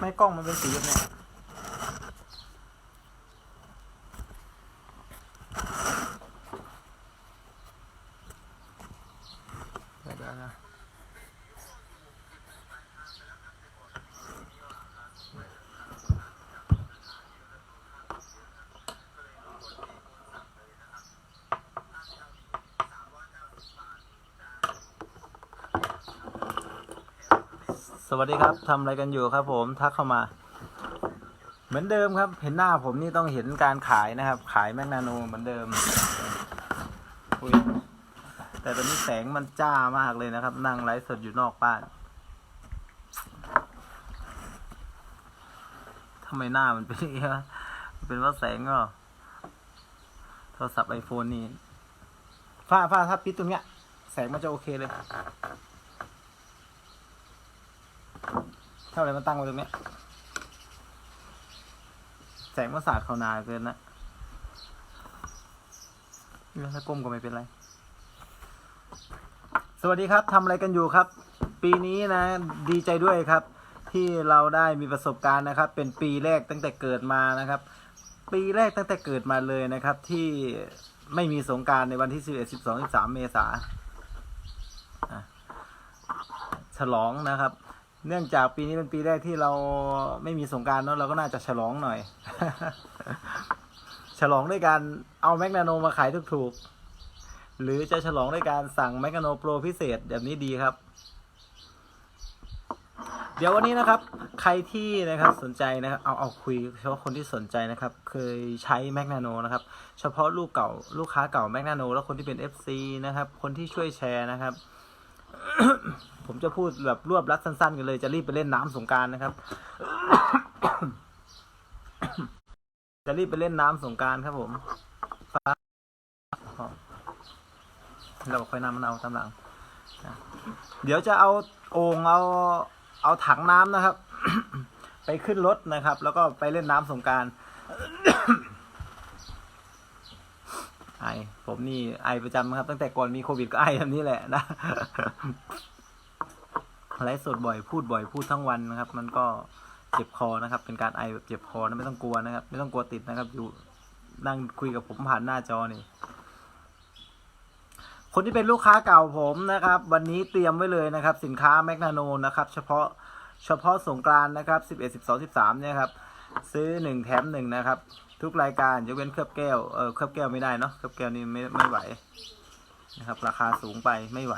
ไม่กล้องมันเป็นสีแบบเนี้ย สวัสดีครับทำอะไรกันอยู่ครับ ผมทักเข้ามา เหมือนเดิมครับ เห็นหน้าผมนี่ต้องเห็นการขายนะครับ ขายแมกนาโนเหมือนเดิมอุยแต่ตอนนี้แสงมันจ้ามากเลยนะครับ นั่งไลฟ์สดอยู่นอกบ้านทำไมหน้ามันเป็นอย่างนี้วะเป็นว่าแสงก็โทรศัพท์ไอโฟนนี่ฝ้าฝ้าถ้าปิดตรงเนี้ย แสงมันจะโอเคเลย เท่าไรมันตั้งไว้ตรงนี้แสงมันสาดเขานาเกินนะถ้าก้มก็ไม่เป็นไร สวัสดีครับทำอะไรกันอยู่ครับ ปีนี้นะดีใจด้วยครับ ที่เราได้มีประสบการณ์นะครับ เป็นปีแรกตั้งแต่เกิดมานะครับ ปีแรกตั้งแต่เกิดมาเลยนะครับ ที่ไม่มีสงการในวันที่ 11 12 13 เมษาฉลองนะครับ เนื่องจากปีนี้เป็นปีแรกที่เราไม่มีสงกรารเนาะเราก็น่าจะฉลองหน่อย ฉลองด้วยการเอาแมกนาโนมาขายถูกๆหรือจะฉลองด้วยการสั่งแมกนาโนโปรพิเศษแบบนี้ดีครับ เดี๋ยววันนี้นะครับ ใครที่นะครับสนใจนะครับเอาเอาคุยเฉพาะคนที่สนใจนะครับ เคยใช้แมกนาโนนะครับ เฉพาะลูกเก่าลูกค้าเก่าแมกนาโนแล้วคนที่เป็น FC นะครับ คนที่ช่วยแชร์นะครับ ผมจะพูดแบบรวบรัดสั้นๆกันเลยจะรีบไปเล่นน้ำสงการนะครับ จะรีบไปเล่นน้ำสงการครับผมฟ้าเราค่อยนำมันเอาตามหลังเดี๋ยวจะเอาโอ่งเอาเอาถังน้ำนะครับ ไปขึ้นรถนะครับ แล้วก็ไปเล่นน้ำสงการ ไอ ผมนี่ไอประจำครับ ตั้งแต่ก่อนมีโควิดก็ไอแบบนี้แหละนะไลฟ์สดบ่อยพูดบ่อยพูดทั้งวันนะครับ มันก็เจ็บคอนะครับ เป็นการไอแบบเจ็บคอนะไม่ต้องกลัวนะครับ ไม่ต้องกลัวติดนะครับ อยู่นั่งคุยกับผมผ่านหน้าจอนี่คนที่เป็นลูกค้าเก่าผมนะครับ วันนี้เตรียมไว้เลยนะครับ สินค้าแมกนาโนนะครับ เฉพาะเฉพาะสงกรานนะครับสิบเอ็ดสิบสองสิบสามเนี่ยครับ ซื้อหนึ่งแถมหนึ่งนะครับ ทุกรายการยกเว้นเคลือบแก้วเออเคลือบแก้วไม่ได้เนาะเคลือบแก้วนี่ไม่ไม่ไหวนะครับ ราคาสูงไปไม่ไหว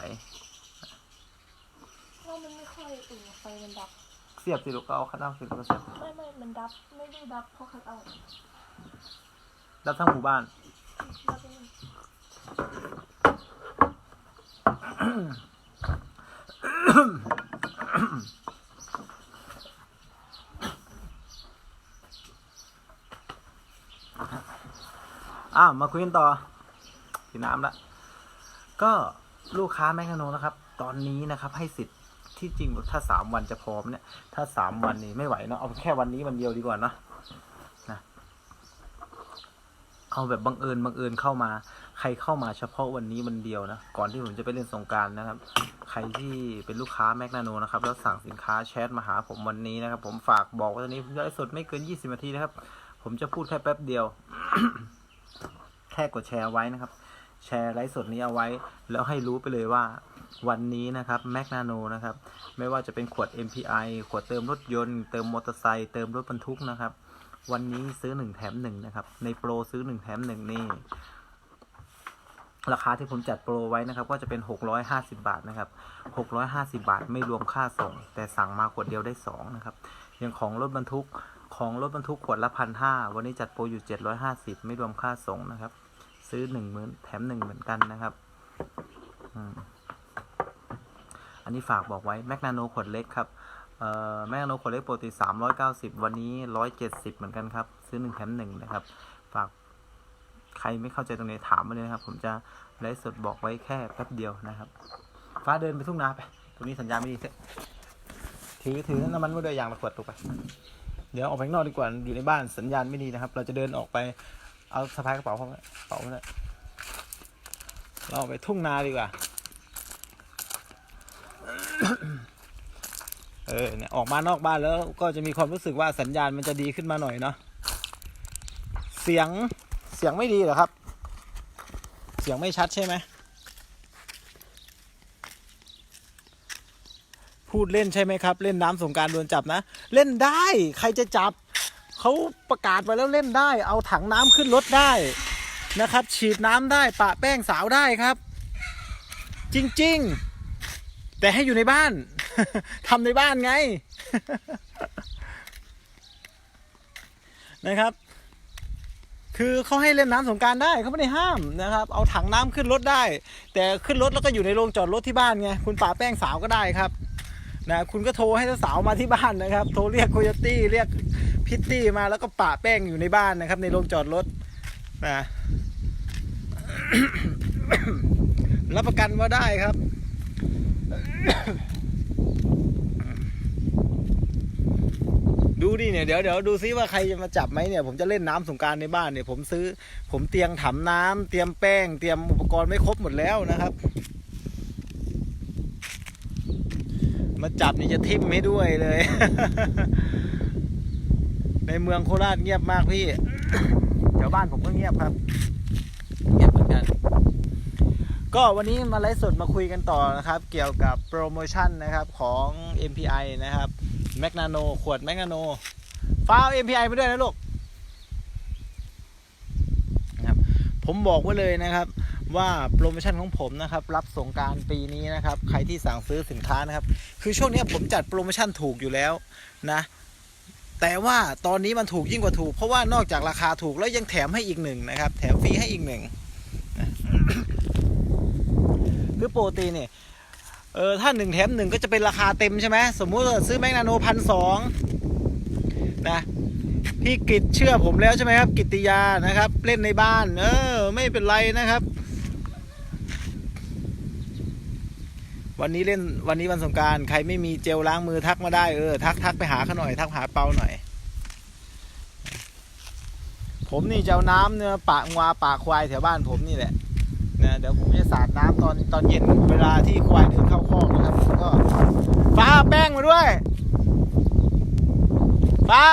ว่ามันไม่ค่อยเออไฟมันดับเสียบสิลูกก็เอาคัดเอาสิลูกก็เสียบไม่ไม่มันดับไม่ได้ดับเพราะคัดเอารับทั้งหมู่บ้าน ดับเอง อ้าวมาคุยกันต่อกินน้ำละก็ลูกค้าแมกนาโนนะครับ ตอนนี้นะครับให้สิทธิ์ที่จริงถ้าสามวันจะพร้อมเนี่ย ถ้าสามวันนี่ไม่ไหวเนาะเอาแค่วันนี้วันเดียวดีกว่าเนาะนะเอาแบบบังเอิญบังเอิญเข้ามา ใครเข้ามาเฉพาะวันนี้วันเดียวนะก่อนที่ผมจะไปเล่นสงการนะครับ ใครที่เป็นลูกค้าแมกนาโนนะครับ แล้วสั่งสินค้าแชทมาหาผมวันนี้นะครับ ผมฝากบอกว่าตอนนี้ผมไลฟ์สดไม่เกิน20นาทีนะครับ ผมจะพูดแค่แป๊บเดียว แค่กดแชร์ไว้นะครับ แชร์ไลฟ์สดนี้เอาไว้ แล้วให้รู้ไปเลยว่าวันนี้นะครับแมกนาโนนะครับ ไม่ว่าจะเป็นขวด MPI ขวดเติมรถยนต์เติมมอเตอร์ไซค์เติมรถบรรทุกนะครับ วันนี้ซื้อหนึ่งแถมหนึ่งนะครับ ในโปรซื้อหนึ่งแถมหนึ่งนี่ราคาที่ผมจัดโปรไว้นะครับ ก็จะเป็น 650 บาทนะครับ 650 บาทไม่รวมค่าส่ง แต่สั่งมาขวดเดียวได้ 2 นะครับ อย่างของรถบรรทุกของรถบรรทุกขวดละพันห้าวันนี้จัดโปรอยู่ 750 ไม่รวมค่าส่งนะครับ ซื้อหนึ่งเหมื่นแถมหนึ่งเหมือนกันนะครับอันนี้ฝากบอกไว้แมกนาโนขวดเล็กครับแมกนาโนขวดเล็กปกติ390 วันนี้ 170 เหมือนกันครับ ซื้อหนึ่งแถมหนึ่งนะครับ ฝากใครไม่เข้าใจตรงไหนถามมาเลยนะครับ ผมจะไลฟ์สดบอกไว้แค่แป๊บเดียวนะครับ ฟ้าเดินไปทุ่งนาไป ตรงนี้สัญญาณไม่ดีเถอะถือถือน้ำมันมาด้วยยางละขวดตัวไป เดี๋ยวออกไปข้างนอกดีกว่าอยู่ในบ้านสัญญาณไม่ดีนะครับ เราจะเดินออกไป เอาสะพายกระเป๋าเข้ามากระเป๋าเนี่ยเราไปทุ่งนาดีกว่า เออเนี่ยออกมานอกบ้านแล้วก็จะมีความรู้สึกว่าสัญญาณมันจะดีขึ้นมาหน่อยเนาะ เสียงเสียงไม่ดีเหรอครับ เสียงไม่ชัดใช่ไหม พูดเล่นใช่ไหมครับ เล่นน้ำสงกรารโดนจับนะ เล่นได้ใครจะจับ เขาประกาศมาแล้วเล่นได้ เอาถังน้ำขึ้นรถได้นะครับ ฉีดน้ำได้ปะแป้งสาวได้ครับ จริง ๆ แต่ให้อยู่ในบ้านทำในบ้านไงนะครับ คือเขาให้เล่นน้ำสงการได้เขาไม่ได้ห้ามนะครับ เอาถังน้ำขึ้นรถได้ แต่ขึ้นรถแล้วก็อยู่ในโรงจอดรถที่บ้านไงคุณป่าแป้งสาวก็ได้ครับ นะคุณก็โทรให้สาวมาที่บ้านนะครับ โทรเรียกโคโยตี้เรียกพิตตี้มาแล้วก็ป่าแป้งอยู่ในบ้านนะครับ ในโรงจอดรถนะรับประกันว่าได้ครับ ดูดิเนี่ยเดี๋ยวเดี๋ยวดูซิว่าใครจะมาจับไหมเนี่ย ผมจะเล่นน้ำสงการในบ้านเนี่ย ผมซื้อ ผมเตียมถังน้ำเตรียมแป้ง เตรียมอุปกรณ์ไม่ครบหมดแล้วนะครับ มาจับนี่จะทิ่มให้ด้วยเลย ในเมืองโคราชเงียบมากพี่แถวบ้านผมก็เงียบครับ เงียบเหมือนกัน ก็วันนี้มาไลฟ์สดมาคุยกันต่อนะครับ เกี่ยวกับโปรโมชั่นนะครับของ MPI นะครับแมกนาโนขวดแมกนาโนฟ้าเอา MPI ไปด้วยนะลูกนะครับผมบอกไว้เลยนะครับ ว่าโปรโมชั่นของผมนะครับรับสงการปีนี้นะครับใครที่สั่งซื้อสินค้านะครับคือช่วงนี้ผมจัดโปรโมชั่นถูกอยู่แล้วนะแต่ว่าตอนนี้มันถูกยิ่งกว่าถูก เพราะว่านอกจากราคาถูกแล้วยังแถมให้อีกหนึ่งนะครับ แถมฟรีให้อีกหนึ่งคือโปกติเนี่ยเออถ้าหนึ่งแถมหนึ่งก็จะเป็นราคาเต็มใช่ไหมสมมุติว่าซื้อแมกนาโนพันสองนะพี่กิตเชื่อผมแล้วใช่ไหมครับ กิตติยานะครับ เล่นในบ้าน เออ ไม่เป็นไรนะครับ วันนี้เล่นวันนี้วันสงการใครไม่มีเจลล้างมือทักมาได้เออทักทักไปหาเขาหน่อย ทักหาเปาหน่อย ผมนี่จะเอาน้ำเนี่ยปะงวาปะควายแถวบ้านผมนี่แหละนะเดี๋ยวผมจะสาดน้ำตอนตอนเย็นเวลาที่ควายเดินเข้าคอกนะครับก็ฟ้าแป้งมาด้วย ฟ้า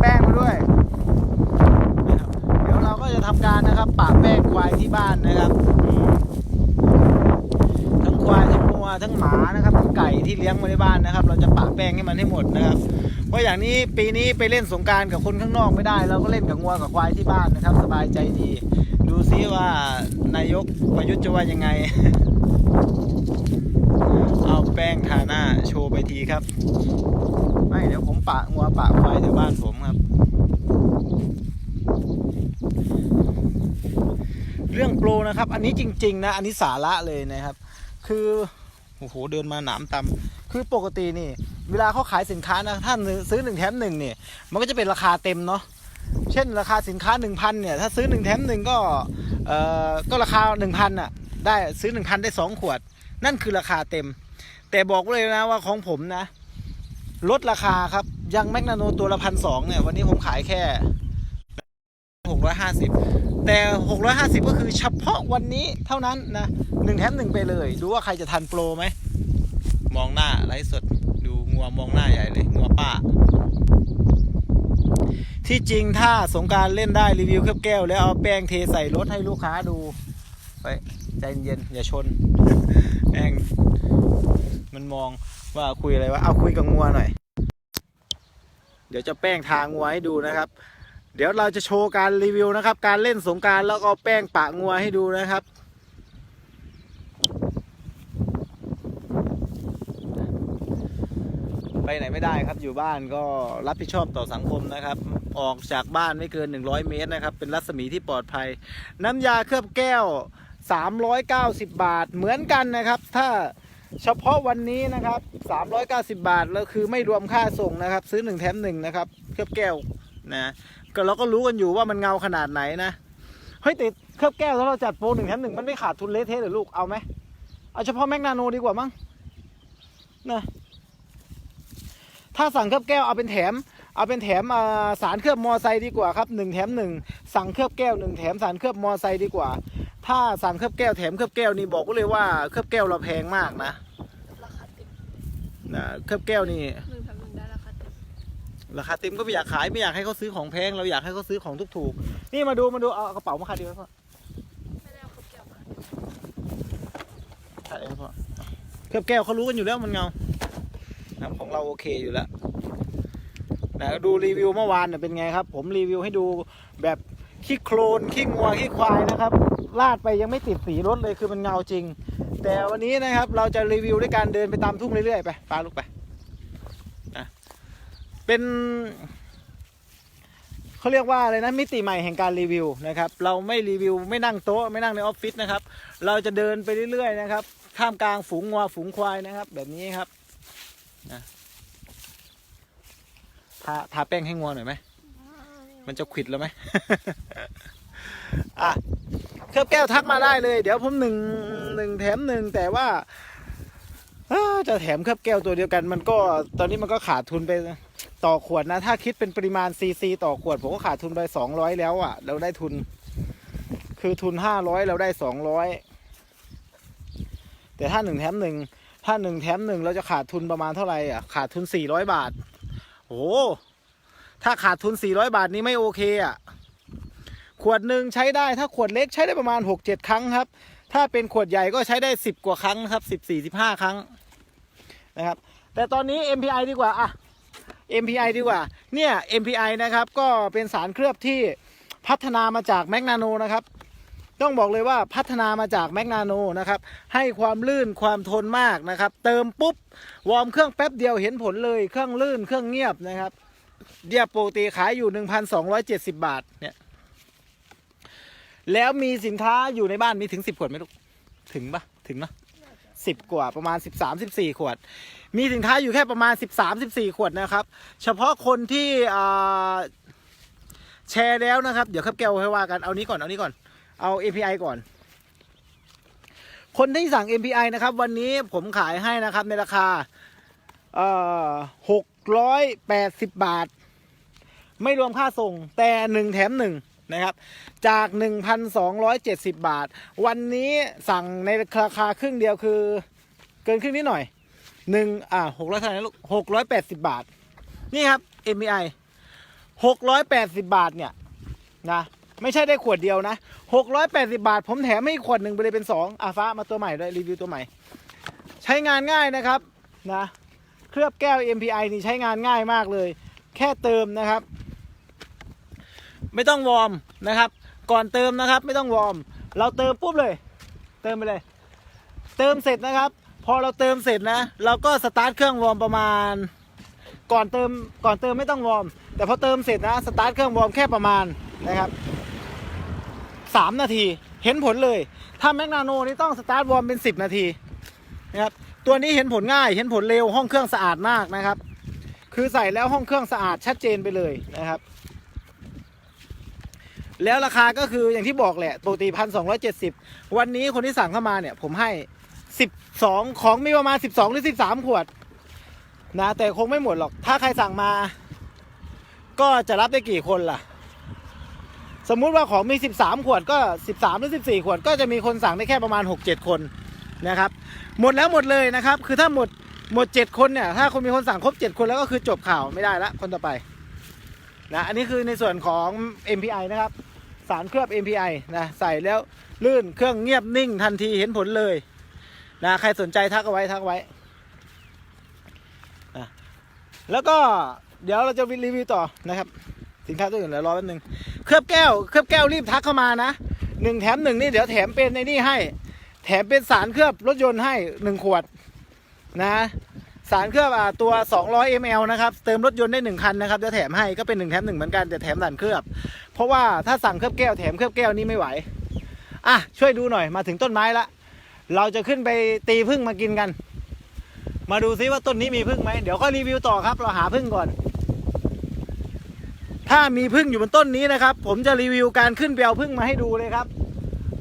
แป้งมาด้วยนะครับเดี๋ยวเราก็จะทำการนะครับปะแป้งควายที่บ้านนะครับอืมทั้งควาย ทั้งหมานะครับทั้งไก่ที่เลี้ยงไว้ในบ้านนะครับ เราจะปะแป้งให้มันให้หมดนะครับ เพราะอย่างนี้ปีนี้ไปเล่นสงการกับคนข้างนอกไม่ได้ เราก็เล่นกับงัวกับควายที่บ้านนะครับ สบายใจดี ดูซิว่านายกประยุทธ์จะว่ายังไง เอาแป้งทาหน้าโชว์ไปทีครับ ไม่เดี๋ยวผมปะงัวปะควายแถวบ้านผมครับเรื่องโปรนะครับ อันนี้จริง ๆ นะ อันนี้สาระเลยนะครับ คือ โอ้โหเดินมาหนามตำคือปกตินี่ เวลาเขาขายสินค้านะถ้าซื้อหนึ่งแถมหนึ่งเนี่ยมันก็จะเป็นราคาเต็มเนาะเช่นราคาสินค้า 1,000เนี่ยถ้าซื้อ 1 แถมหนึ่งก็เอ่อก็ราคา 1,000อะได้ซื้อ 1,000 ได้ 2 ขวด นั่นคือราคาเต็ม แต่บอกเลยนะว่าของผมนะ ลดราคาครับยังแมกนาโนตัวละพันสองเนี่ยวันนี้ผมขายแค่ 650 แต่ 650 ก็คือเฉพาะวันนี้เท่านั้นนะหนึ่งแถมหนึ่งไปเลย ดูว่าใครจะทันโปรไหม มองหน้าไลฟ์สด ดูงัวมองหน้าใหญ่เลยงัวป้า ที่จริงถ้าสงการเล่นได้รีวิวเคลือบแก้ว แล้วเอาแป้งเทใส่รถให้ลูกค้าดู ไปใจเย็นอย่าชนแป้งมันมองว่าคุยอะไรวะ เอาคุยกับงัวหน่อย เดี๋ยวจะแป้งทางงัวให้ดูนะครับ เดี๋ยวเราจะโชว์การรีวิวนะครับ การเล่นสงการแล้วก็แป้งปะงัวให้ดูนะครับ ไปไหนไม่ได้ครับอยู่บ้านก็รับผิดชอบต่อสังคมนะครับ ออกจากบ้านไม่เกิน 100 เมตรนะครับ เป็นรัศมีที่ปลอดภัย น้ำยาเคลือบแก้ว 390 บาทเหมือนกันนะครับ ถ้าเฉพาะวันนี้นะครับ 390 บาทแล้วคือไม่รวมค่าส่งนะครับ ซื้อ 1 แถม1นะครับ เคลือบแก้วนะ ก็เราก็รู้กันอยู่ว่ามันเงาขนาดไหนนะเฮ้ยแต่เคลือบแก้วถ้าเราจัดโปรหนึ่งแถมหนึ่งมันไม่ขาดทุนเละเทะเหรือลูกเอาไหมเอาเฉพาะแมกนาโนดีกว่ามั้งนะถ้าสั่งเคลือบแก้วเอาเป็นแถม เอาเป็นแถมอ่าสารเคลือบมอไซค์ดีกว่าครับหนึ่งแถมหนึ่งสั่งเคลือบแก้วหนึ่งแถมสารเคลือบมอไซค์ดีกว่า ถ้าสั่งเคลือบแก้วแถมเคลือบแก้วนี่บอกไว้เลยว่าเคลือบแก้วเราแพงมากนะราคาติดนะเคลือบแก้วนี่ ราคาเต็มก็ไม่อยากขายไม่อยากให้เขาซื้อของแพง เราอยากให้เขาซื้อของถูกๆนี่มาดูมาดูเอากระเป๋ามาคัดดีไหมพ่อไม่เอาเกี๊ยวมาคัดเองพ่อเคลือบแก้วเขารู้กันอยู่แล้วมันเงานะครับของเราโอเคอยู่แล้วนะดูรีวิวเมื่อวานเนี่ยเป็นไงครับ ผมรีวิวให้ดูแบบขี้โคลนขี้งัวขี้ควายนะครับลาดไปยังไม่ติดสีรถเลยคือมันเงาจริง แต่วันนี้นะครับเราจะรีวิวด้วยการเดินไปตามทุ่งเรื่อยๆไปปลาลูกไป เป็นเขาเรียกว่าอะไรนะมิติใหม่แห่งการรีวิวนะครับ เราไม่รีวิวไม่นั่งโต๊ะไม่นั่งในออฟฟิศนะครับ เราจะเดินไปเรื่อยๆนะครับท่ามกลางฝูงงัวฝูงควายนะครับ แบบนี้ครับนะทาทาแป้งให้งัวหน่อยไหมมันจะขิดแล้วไหมอะเคลือบแก้วทักมาได้เลย เดี๋ยวผมหนึ่งหนึ่งแถมหนึ่งแต่ว่าจะแถมเคลือบแก้วตัวเดียวกัน มันก็ตอนนี้มันก็ขาดทุนไป ต่อขวดนะ ถ้าคิดเป็นปริมาณซีซีต่อขวด ผมก็ขาดทุนไปสองร้อยแล้วอะ่ะ เราได้ทุน คือทุนห้าร้อยเราได้สองร้อยแต่ถ้าหนึ่งแถมหนึ่งถ้าหนึ่งแถมหนึ่งเราจะขาดทุนประมาณเท่าไหร่อะ ขาดทุนสี่ร้อยบาทโอ้ถ้าขาดทุนสี่ร้อยบาทนี้ไม่โอเคอะ ขวดหนึ่งใช้ได้ถ้าขวดเล็กใช้ได้ประมาณหกเจ็ดครั้งครับ ถ้าเป็นขวดใหญ่ก็ใช้ได้สิบกว่าครั้งครับสิบสี่สิบห้าครั้งนะครับ แต่ตอนนี้ MPI ดีกว่าอะ MPI ดีกว่า เนี่ย MPI นะครับ ก็เป็นสารเคลือบที่พัฒนามาจากแมกนาโนนะครับ ต้องบอกเลยว่าพัฒนามาจากแมกนาโนนะครับ ให้ความลื่นความทนมากนะครับ เติมปุ๊บ วอร์มเครื่องแป๊บเดียวเห็นผลเลย เครื่องลื่นเครื่องเงียบนะครับเดียโปกติขายอยู่ 1,270 บาท เนี่ย แล้วมีสินค้าอยู่ในบ้านมีถึง 10 ขวดไหมลูก ถึงปะถึงเนอะ สิบกว่าประมาณ 13 14 ขวด มีสินค้าอยู่แค่ประมาณ 13 14 ขวดนะครับ เฉพาะคนที่แชร์แล้วนะครับ เดี๋ยวครับแก้วให้ว่ากันเอานี้ก่อนเอานี้ก่อนเอา API ก่อน คนที่สั่ง MPI นะครับ วันนี้ผมขายให้นะครับในราคาเอ่อ680บาท ไม่รวมค่าส่งแต่หนึ่งแถมหนึ่ง นะครับ จาก 1,270 บาท วันนี้สั่งในราคาครึ่งเดียวคือ เกินครึ่งนิดหน่อยหนึ่งอ่าหกร้อยเท่าไหร่ลูกหกร้อยแปดสิบาท นี่ครับ MPI หกร้อยแปดสิบาทเนี่ยนะไม่ใช่ได้ขวดเดียวนะหกร้อยแปดสิบาท ผมแถมให้ขวดหนึ่งไปเลยเป็นสองอาฟ้ามาตัวใหม่ด้วยรีวิวตัวใหม่ ใช้งานง่ายนะครับนะเคลือบแก้ว MPI นี่ใช้งานง่ายมากเลย แค่เติมนะครับ ไม่ต้องวอร์มนะครับ ก่อนเติมนะครับ ไม่ต้องวอร์ม เราเติมปุ๊บเลย เติมไปเลย เติมเสร็จนะครับ พอเราเติมเสร็จนะ เราก็สตาร์ทเครื่องวอร์มประมาณ ก่อนเติมก่อนเติมไม่ต้องวอร์ม แต่พอเติมเสร็จนะสตาร์ทเครื่องวอร์มแค่ประมาณนะครับสามนาทีเห็นผลเลย ถ้าแมกนาโนนี่ต้องสตาร์ทวอร์มเป็นสิบนาทีนะครับตัวนี้เห็นผลง่ายเห็นผลเร็วห้องเครื่องสะอาดมากนะครับ คือใส่แล้วห้องเครื่องสะอาดชัดเจนไปเลยนะครับ แล้วราคาก็คืออย่างที่บอกแหละปกติพันสองร้อยเจ็ดสิบวันนี้คนที่สั่งเข้ามาเนี่ย ผมให้สิบสองของมีประมาณสิบสองหรือสิบสามขวด นะ แต่คงไม่หมดหรอก ถ้าใครสั่งมา ก็จะรับได้กี่คนล่ะ สมมุติว่าของมีสิบสามขวดก็สิบสามหรือสิบสี่ขวด ก็จะมีคนสั่งได้แค่ประมาณหกเจ็ดคนนะครับ หมดแล้วหมดเลยนะครับ คือถ้าหมดหมดเจ็ดคนเนี่ย ถ้าคนมีคนสั่งครบเจ็ดคนแล้วก็คือจบข่าวไม่ได้ละคนต่อไปนะอันนี้คือในส่วนของ MPI นะครับ สารเคลือบ MPI นะใส่แล้วลื่นเครื่องเงียบนิ่งทันทีเห็นผลเลยนะใครสนใจทักเอาไว้ทักไว้นะแล้วก็เดี๋ยวเราจะรีวิวต่อนะครับ สินค้าตัวอื่นเดี๋ยวรอแป๊บนึงเคลือบแก้วเคลือบแก้วรีบทักเข้ามานะหนึ่งแถมหนึ่งนี่เดี๋ยวแถมเป็นในนี่ให้ แถมเป็นสารเคลือบรถยนต์ให้หนึ่งขวดนะ สารเคลือบอ่าตัว 200 ml นะครับเติมรถยนต์ได้ 1 คันนะครับเดี๋ยวแถมให้ก็เป็น 1 แถม 1 เหมือนกันแต่แถมสารเคลือบ เพราะว่าถ้าสั่งเคลือบแก้วแถมเคลือบแก้วนี่ไม่ไหวอะช่วยดูหน่อยมาถึงต้นไม้ละ เราจะขึ้นไปตีพึ่งมากินกัน มาดูซิว่าต้นนี้มีพึ่งไหมเดี๋ยวก็รีวิวต่อครับ เราหาพึ่งก่อน ถ้ามีพึ่งอยู่บนต้นนี้นะครับ ผมจะรีวิวการขึ้นไปเอาพึ่งมาให้ดูเลยครับ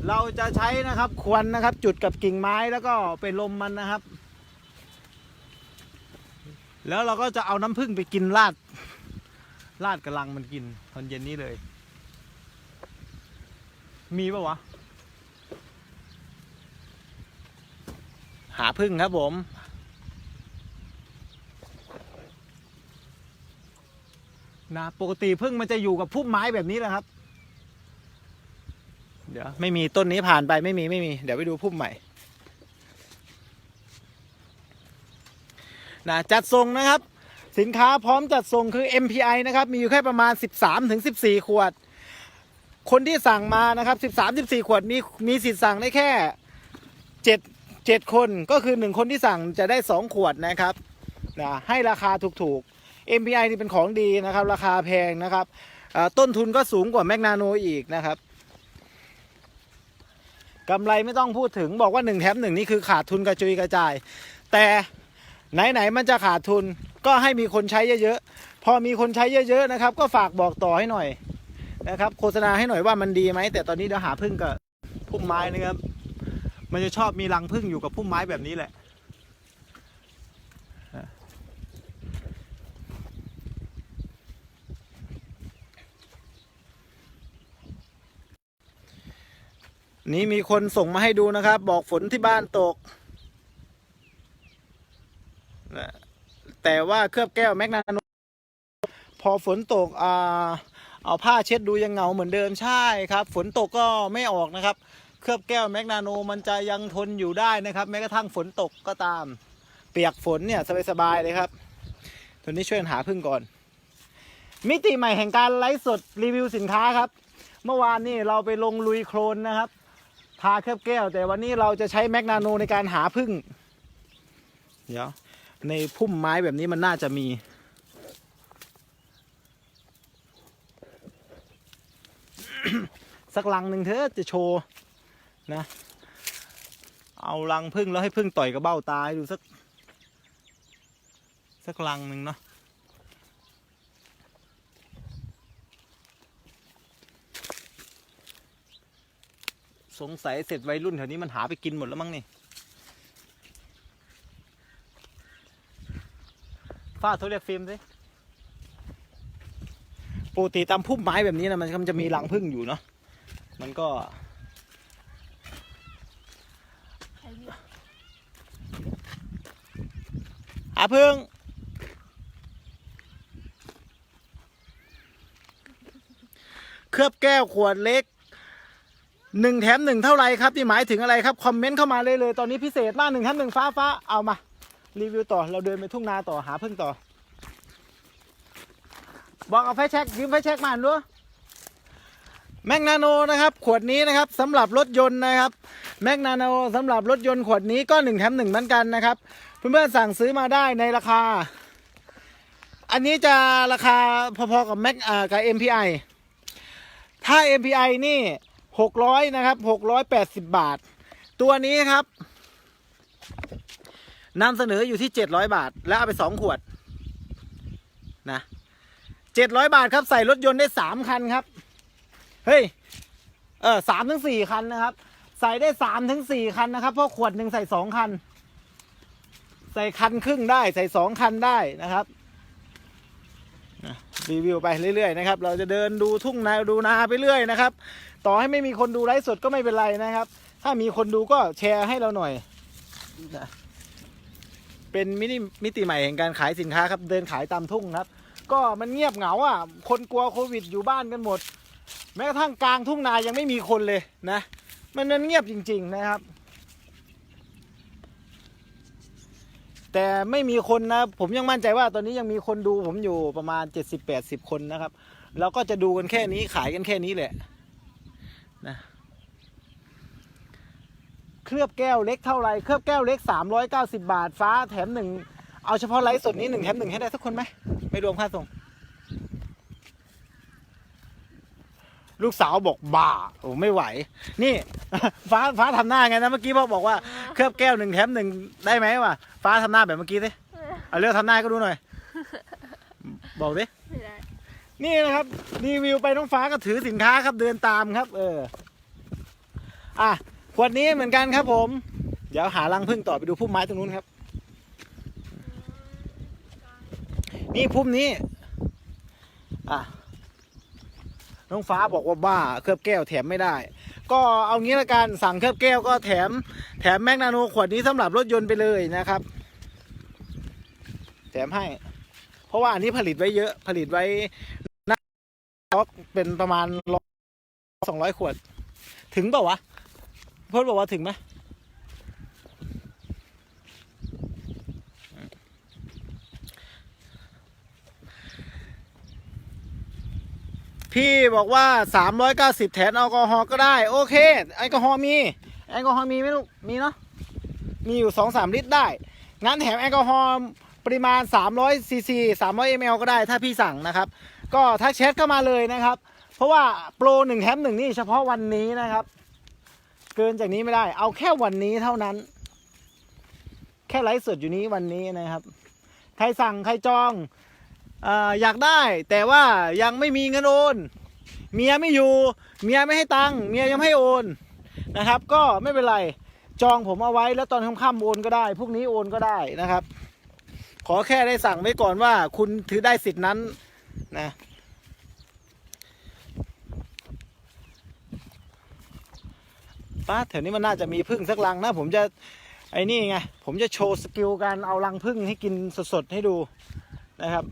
เราจะใช้นะครับควันนะครับ จุดกับกิ่งไม้แล้วก็ไปลมมันนะครับ แล้วเราก็จะเอาน้ำผึ้งไปกินราดราดกระลังมันกินตอนเย็นนี้เลย มีปะวะ หาพึ่งครับผมนะปกติพึ่งมันจะอยู่กับพุ่มไม้แบบนี้แหละครับ เดี๋ยวไม่มีต้นนี้ผ่านไปไม่มีไม่มี เดี๋ยวไปดูพุ่มใหม่ นะจัดส่งนะครับ สินค้าพร้อมจัดส่งคือ MPI นะครับ มีอยู่แค่ประมาณ 13ถึง14 ขวด คนที่สั่งมานะครับ 13 14 ขวดมีมีสิทธิ์สั่งได้แค่ 7 7 คนก็คือ 1 คนที่สั่งจะได้ 2 ขวดนะครับนะให้ราคาถูกๆ MPI นี่เป็นของดีนะครับ ราคาแพงนะครับต้นทุนก็สูงกว่าแมกนาโนอีกนะครับกำไรไม่ต้องพูดถึงบอกว่า 1 แถม1นี่คือขาดทุนกระจุยกระจาย แต่ ไหนๆมันจะขาดทุนก็ให้มีคนใช้เยอะๆ พอมีคนใช้เยอะๆนะครับ ก็ฝากบอกต่อให้หน่อยนะครับ โฆษณาให้หน่อยว่ามันดีไหมแต่ตอนนี้เดี๋ยวหาพึ่งกับพุ่มไม้นะครับ มันจะชอบมีรังพึ่งอยู่กับพุ่มไม้แบบนี้แหละนี่มีคนส่งมาให้ดูนะครับ บอกฝนที่บ้านตกนะ แต่ว่าเคลือบแก้วแมกนาโนพอฝนตกอ่าเอาผ้าเช็ดดูยังเหงาเหมือนเดิมใช่ครับ ฝนตกก็ไม่ออกนะครับ เคลือบแก้วแมกนาโนมันจะยังทนอยู่ได้นะครับ แม้กระทั่งฝนตกก็ตาม เปียกฝนเนี่ยสบายๆเลยครับ ตัวนี้ช่วยหาพึ่งก่อน มิติใหม่แห่งการไลฟ์สดรีวิวสินค้าครับ เมื่อวานนี่เราไปลงลุยโคลนนะครับทาเคลือบแก้ว แต่วันนี้เราจะใช้แมกนาโนในการหาพึ่ง เดี๋ยว ในพุ่มไม้แบบนี้มันน่าจะมี สักลังหนึ่งเถอจะโชว์นะ เอาลังพึ่งแล้วให้พึ่งต่อยกับเบ้าตายดูสัก สักลังหนึ่งเนาะสงสัยเสร็จวัยรุ่นแถวนี้มันหาไปกินหมดแล้วมั้งนี่ ฟาโทรเรียกฟิล์มสิปกติตามพุ่มไม้แบบนี้นะมันมันจะมีรังผึ้งอยู่เนาะมันก็ใครเนี่ยหาพึ่ง เคลือบแก้วขวดเล็กหนึ่งแถมหนึ่งเท่าไรครับ ที่หมายถึงอะไรครับ คอมเมนต์เข้ามาเลยเลย ตอนนี้พิเศษมากหนึ่งแถมหนึ่งฟ้าฟ้าเอามา รีวิวต่อเราเดินไปทุ่งนาต่อหาพึ่งต่อ บอกเอาไฟแช็กยืมไฟแช็กมาอ่านด้วยแมกนาโนนะครับขวดนี้นะครับสำหรับรถยนต์นะครับแมกนาโนสำหรับรถยนต์ขวดนี้ก็หนึ่งแถมหนึ่งเหมือนกันนะครับ เพื่อนๆสั่งซื้อมาได้ในราคา อันนี้จะราคาพอๆกับแม็กกับ MPI ถ้า MPI นี่หกร้อยนะครับหกร้อยแปดสิบบาท ตัวนี้ครับ นำเสนออยู่ที่เจ็ดร้อยบาท แล้วเอาไปสองขวดนะเจ็ดร้อยบาทครับใส่รถยนต์ได้สามคันครับ เฮ้ย เออสามถึงสี่คันนะครับ ใส่ได้สามถึงสี่คันนะครับ เพราะขวดหนึ่งใส่สองคัน ใส่คันครึ่งได้ใส่สองคันได้นะครับนะรีวิวไปเรื่อยๆนะครับ เราจะเดินดูทุ่งนาดูนาไปเรื่อยนะครับ ต่อให้ไม่มีคนดูไลฟ์สดก็ไม่เป็นไรนะครับ ถ้ามีคนดูก็แชร์ให้เราหน่อยนะ เป็นมินิมิติใหม่แห่งการขายสินค้าครับเดินขายตามทุ่งครับ ก็มันเงียบเหงาอะคนกลัวโควิดอยู่บ้านกันหมด แม้กระทั่งกลางทุ่งนายังไม่มีคนเลยนะ มันมันเงียบจริง ๆนะครับ แต่ไม่มีคนนะ ผมยังมั่นใจว่าตอนนี้ยังมีคนดูผมอยู่ประมาณ 70-80 คนนะครับเราก็จะดูกันแค่นี้ขายกันแค่นี้แหละนะ ลือบแก้วเล็กเท่าไหรเคลือบแก้วเล็ก 390 บาท ฟ้าแถมหนึ่งเอาเฉพาะไลฟ์สดนี้หนึ่งแถมหนึ่งให้ได้สักคนไหมไม่รวมค่าส่ง ลูกสาวบอกบ้าโอ้ไม่ไหว นี่ ฟ้าฟ้าทำหน้าไงนะเมื่อกี้พ่อบอกว่าเคลือบแก้วหนึ่งแถมหนึ่งได้ไหมวะฟ้าทำหน้าแบบเมื่อกี้สิเอาเรื่องทำหน้าให้ก็ดูหน่อย บอกดิไม่ได้นี่นะครับรีวิวไปน้องฟ้าก็ถือสินค้าครับเดินตามครับ เออ อะ ขวดนี้เหมือนกันครับผม เดี๋ยวหารังพึ่งต่อไปดูพุ่มไม้ตรงนู้นครับ นี่พุ่มนี้ อะน้องฟ้าบอกว่าบ้าเคลือบแก้วแถมไม่ได้ ก็เอางี้ละกันสั่งเคลือบแก้วก็แถม แถมแมกนาโนขวดนี้สำหรับรถยนต์ไปเลยนะครับ แถมให้ เพราะว่าอันนี้ผลิตไว้เยอะ ผลิตไว้หน้าสต็อกเป็นประมาณสองร้อยขวด ถึงเปล่าวะ เพิ่นบอกว่าถึงไหมพี่บอกว่า 390แทนแอลกอฮอล์ก็ได้ โอเคแอลกอฮอล์มีแอลกอฮอล์มีไหมลูก มีเนาะมีอยู่ 2-3 ลิตรได้ งั้นแถมแอลกอฮอล์ปริมาณ 300ซีซี300 ml ก็ได้ถ้าพี่สั่งนะครับ ก็ทักแชทเข้ามาเลยนะครับ เพราะว่าโปรหนึ่งแถมหนึ่งนี่เฉพาะวันนี้นะครับ เกินจากนี้ไม่ได้ เอาแค่วันนี้เท่านั้น แค่ไลฟ์สดอยู่นี้วันนี้นะครับ ใครสั่งใครจองอ่ออยากได้ แต่ว่ายังไม่มีเงินโอน เมียไม่อยู่ เมียไม่ให้ตังค์เมียยังไม่ให้โอนนะครับ ก็ไม่เป็นไรจองผมเอาไว้แล้วตอนค่ำๆโอนก็ได้พรุ่งนี้โอนก็ได้นะครับ ขอแค่ได้สั่งไว้ก่อนว่าคุณถือได้สิทธินั้นนะ ป้าแถวนี้มันน่าจะมีพึ่งสักลังนะ ผมจะไอ้นี่ไงผมจะโชว์สกิลการเอารังพึ่งให้กินสดๆให้ดูนะครับ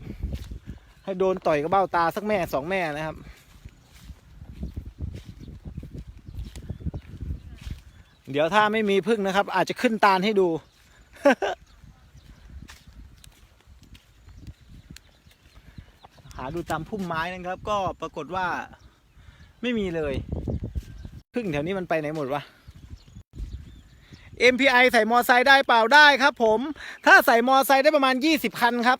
ให้โดนต่อยกับเบ้าตาสักแม่สองแม่นะครับ เดี๋ยวถ้าไม่มีพึ่งนะครับ อาจจะขึ้นตาลให้ดูหาดูตามพุ่มไม้นะครับ ก็ปรากฏว่าไม่มีเลย พึ่งแถวนี้มันไปไหนหมดวะ MPI ใส่มอไซค์ได้เปล่าได้ครับผม ถ้าใส่มอไซค์ได้ประมาณ 20 คันครับ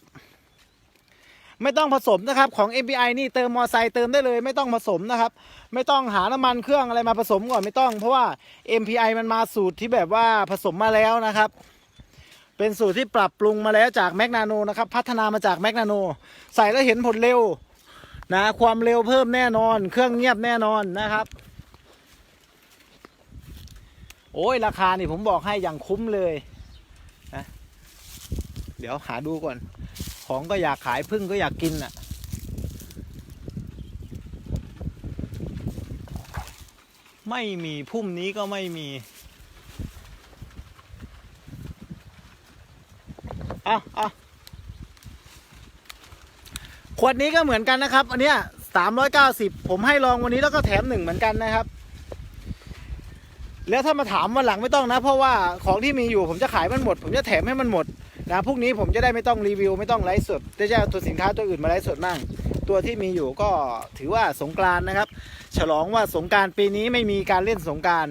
ไม่ต้องผสมนะครับของ MPI นี่เติมมอไซค์เติมได้เลย ไม่ต้องผสมนะครับ ไม่ต้องหาน้ำมันเครื่องอะไรมาผสมก่อนไม่ต้องเพราะว่า MPI มันมาสูตรที่แบบว่าผสมมาแล้วนะครับ เป็นสูตรที่ปรับปรุงมาแล้วจากแมกนาโนนะครับ พัฒนามาจากแมกนาโน ใส่แล้วเห็นผลเร็วนะความเร็วเพิ่มแน่นอน เครื่องเงียบแน่นอนนะครับ โอ้ยราคานี่ผมบอกให้อย่างคุ้มเลยนะเดี๋ยวหาดูก่อน ของก็อยากขายพึ่งก็อยากกินอะ ไม่มีพุ่มนี้ก็ไม่มีเอาเอาขวดนี้ก็เหมือนกันนะครับ อันเนี้ยสามร้อยเก้าสิบผมให้ลองวันนี้แล้วก็แถมหนึ่งเหมือนกันนะครับ แล้วถ้ามาถามวันหลังไม่ต้องนะ เพราะว่าของที่มีอยู่ผมจะขายมันหมด ผมจะแถมให้มันหมดนะพรุ่งนี้ผมจะได้ไม่ต้องรีวิวไม่ต้องไลฟ์สดจะจะเอาตัวสินค้าตัวอื่นมาไลฟ์สดมั่งตัวที่มีอยู่ก็ถือว่าสงกรานนะครับ ฉลองว่าสงการปีนี้ไม่มีการเล่นสงการ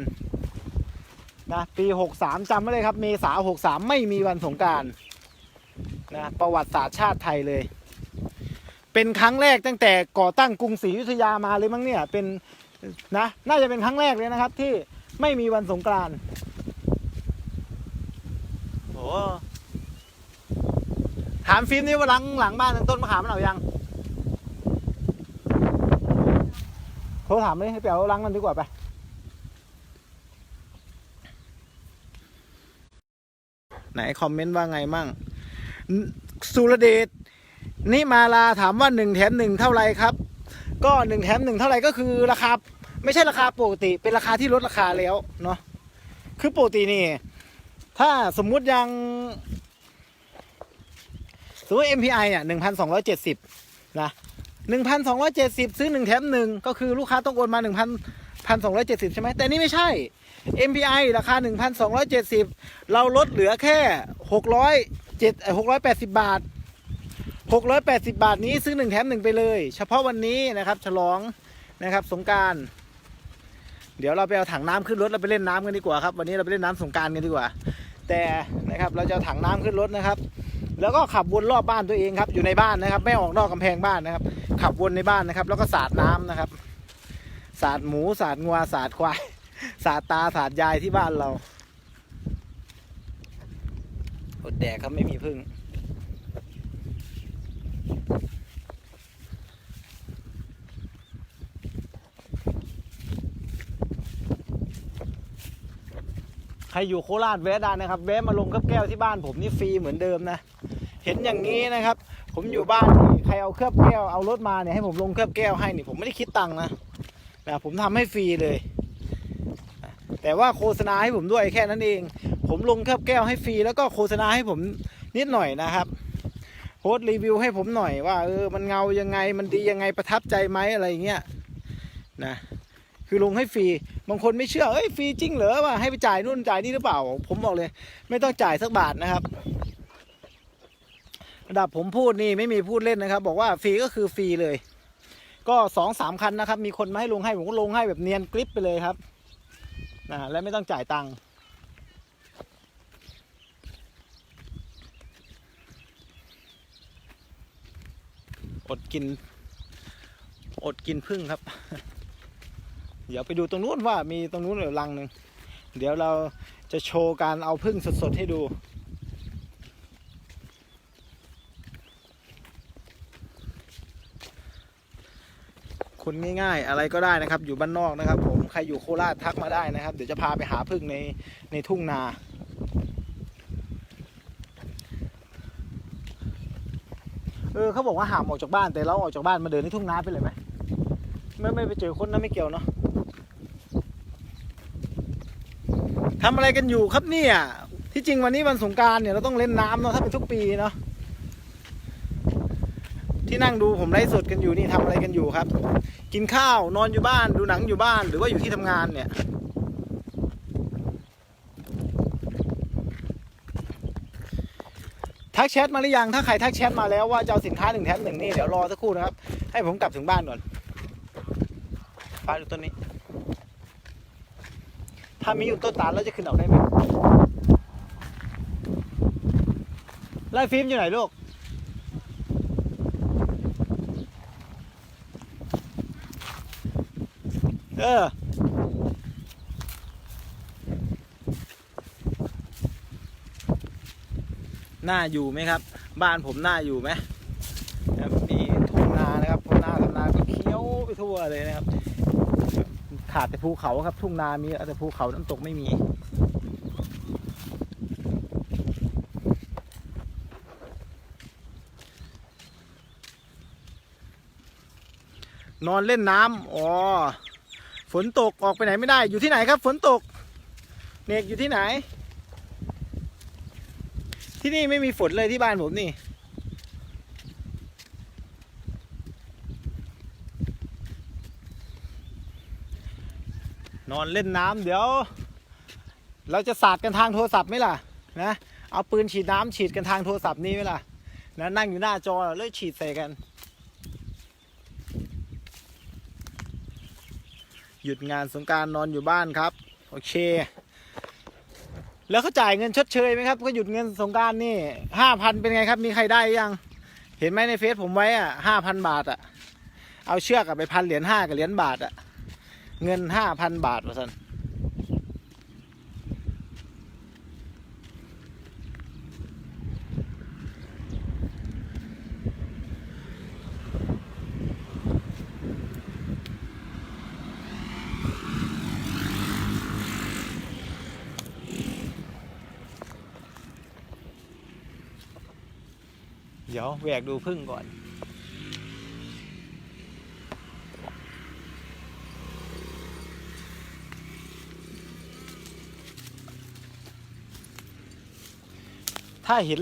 นะปี 63จำไว้เลยครับ เมษา63 ไม่มีวันสงการนะประวัติศาสตร์ชาติไทยเลย เป็นครั้งแรกตั้งแต่ก่อตั้งกรุงศรีอยุธยามาเลยมั้งเนี่ยเป็นนะน่าจะเป็นครั้งแรกเลยนะครับที่ ไม่มีวันสงกรานต์โอ้ถามฟิล์มนี่ว่าหลังหลังบ้านต้นมะขามมันเอายังโทรถามเลยให้ไปเอาล้างมันดีกว่าไปไหนคอมเมนต์ว่าไงมั่งนสุรเดชนี่มาลาถามว่าหนึ่งแถมหนึ่งเท่าไรครับ ก็หนึ่งแถมหนึ่งเท่าไรก็คือราคา ไม่ใช่ราคาปกติ เป็นราคาที่ลดราคาแล้วเนาะคือปกตินี่ ถ้าสมมุติยังสมมติ MPI อะหนึ่งพันสองร้อยเจ็ดสิบนะหนึ่งพันสองร้อยเจ็ดสิบซื้อหนึ่งแถมหนึ่งก็คือลูกค้าต้องโอนมาหนึ่งพันพันสองร้อยเจ็ดสิบใช่ไหมแต่นี่ไม่ใช่ MPI ราคาหนึ่งพันสองร้อยเจ็ดสิบเราลดเหลือแค่หกร้อยเจ็ดหกร้อยแปดสิบบาทหกร้อยแปดสิบบาทนี้ซื้อหนึ่งแถมหนึ่งไปเลย เฉพาะวันนี้นะครับ ฉลองนะครับ สงกราร เดี๋ยวเราไปเอาถังน้ำขึ้นรถเราไปเล่นน้ำกันดีกว่าครับวันนี้เราไปเล่นน้ำสงการกันดีกว่า แต่นะครับเราจะเอาถังน้ำขึ้นรถนะครับ แล้วก็ขับวนรอบบ้านตัวเองครับอยู่ในบ้านนะครับ ไม่ออกนอกกำแพงบ้านนะครับ ขับวนในบ้านนะครับ แล้วก็สาดน้ำนะครับ สาดหมูสาดงัวสาดควายสาดตาสาดยายที่บ้านเราอดแดกครับไม่มีพึ่ง รอยู่โคราชแวะได้นะครับ แวะมาลงกับแก้วที่บ้านผมนี่ฟรีเหมือนเดิมนะ เห็นอย่างนี้นะครับ ผมอยู่บ้านนี่ใครเอาเคลือบแก้วเอารถมาเนี่ยให้ผมลงเคลือบแก้วให้นี่ผมไม่ได้คิดตังค์นะนะผมทำให้ฟรีเลย แต่ว่าโฆษณาให้ผมด้วยแค่นั้นเอง ผมลงเคลือบแก้วให้ฟรีแล้วก็โฆษณาให้ผมนิดหน่อยนะครับโพสต์รีวิวให้ผมหน่อยว่าเออมันเงายังไงมันดียังไงประทับใจไหมอะไรเงี้ยนะ คือลงให้ฟรี บางคนไม่เชื่อเอ้ยฟรีจริงเหรอว่าให้ไปจ่ายนู่นจ่ายนี่หรือเปล่า ผมบอกเลย ไม่ต้องจ่ายสักบาทนะครับ ระดับผมพูดนี่ไม่มีพูดเล่นนะครับ บอกว่าฟรีก็คือฟรีเลย ก็สองสามคันนะครับ มีคนมาให้ลงให้ผมก็ลงให้แบบเนียนกริปไปเลยครับนะและไม่ต้องจ่ายตังค์อดกิน อดกินพึ่งครับ เดี๋ยวไปดูตรงนู้นว่ามีตรงนู้นเหรือรังหนึ่งเดี๋ยวเราจะโชว์การเอาพึ่งสดๆให้ดูคนง่ายๆ อะไรก็ได้นะครับ อยู่บ้านนอกนะครับ ผมใครอยู่โคราชทักมาได้นะครับ เดี๋ยวจะพาไปหาพึ่งในในทุ่งนาเออเขาบอกว่าหามออกจากบ้านแต่เราออกจากบ้านมาเดินในทุ่งนาไปเลยไหมไม่ไม่ไปเจอคนนะไม่เกี่ยวเนาะ ทำอะไรกันอยู่ครับเนี่ย ที่จริงวันนี้วันสงการเนี่ยเราต้องเล่นน้ำเนาะถ้าเป็นทุกปีเนาะที่นั่งดูผมไลฟ์สดกันอยู่นี่ทำอะไรกันอยู่ครับ กินข้าวนอนอยู่บ้านดูหนังอยู่บ้านหรือว่าอยู่ที่ทำงานเนี่ย ทักแชทมาหรือยังถ้าใครทักแชทมาแล้วว่าจะเอาสินค้าหนึ่งแถมหนึ่งนี่เดี๋ยวรอสักครู่นะครับ ให้ผมกลับถึงบ้านก่อน้าดูต้นนี้ ถ้ามีอยู่ต้นตาลแล้วจะขึ้นเอาได้ไหมไล่ฟิล์มอยู่ไหนลูกเออน่าอยู่ไหมครับ บ้านผมน่าอยู่ไหมนะครับมีทุ่งนานะครับทุ่งนาทำนาก็เขียวไปทั่วเลยนะครับ ขาดแต่ภูเขาครับ ทุ่งนามีแต่ภูเขาน้ำตกไม่มี นอนเล่นน้ำอ๋อฝนตกออกไปไหนไม่ได้อยู่ที่ไหนครับ ฝนตก เนกอยู่ที่ไหน ที่นี่ไม่มีฝนเลยที่บ้านผมนี่ นอนเล่นน้ำเดี๋ยว เราจะสาดกันทางโทรศัพท์ไหมล่ะนะเอาปืนฉีดน้ำฉีดกันทางโทรศัพท์นี่ไหมล่ะนะนั่งอยู่หน้าจอเลยฉีดใส่กัน หยุดงานสงการนอนอยู่บ้านครับโอเค แล้วเขาจ่ายเงินชดเชยไหมครับเขาหยุดเงินสงการนี่ห้าพันเป็นไงครับ มีใครได้ยังเห็นไหมในเฟซผมไว้อะห้าพันบาทอะเอาเชือกไปพันเหรียญห้ากับเหรียญบาทอะ เงินห้าพันบาทว่าสันเดี๋ยวแหวกดูพึ่งก่อน ถ้าเห็น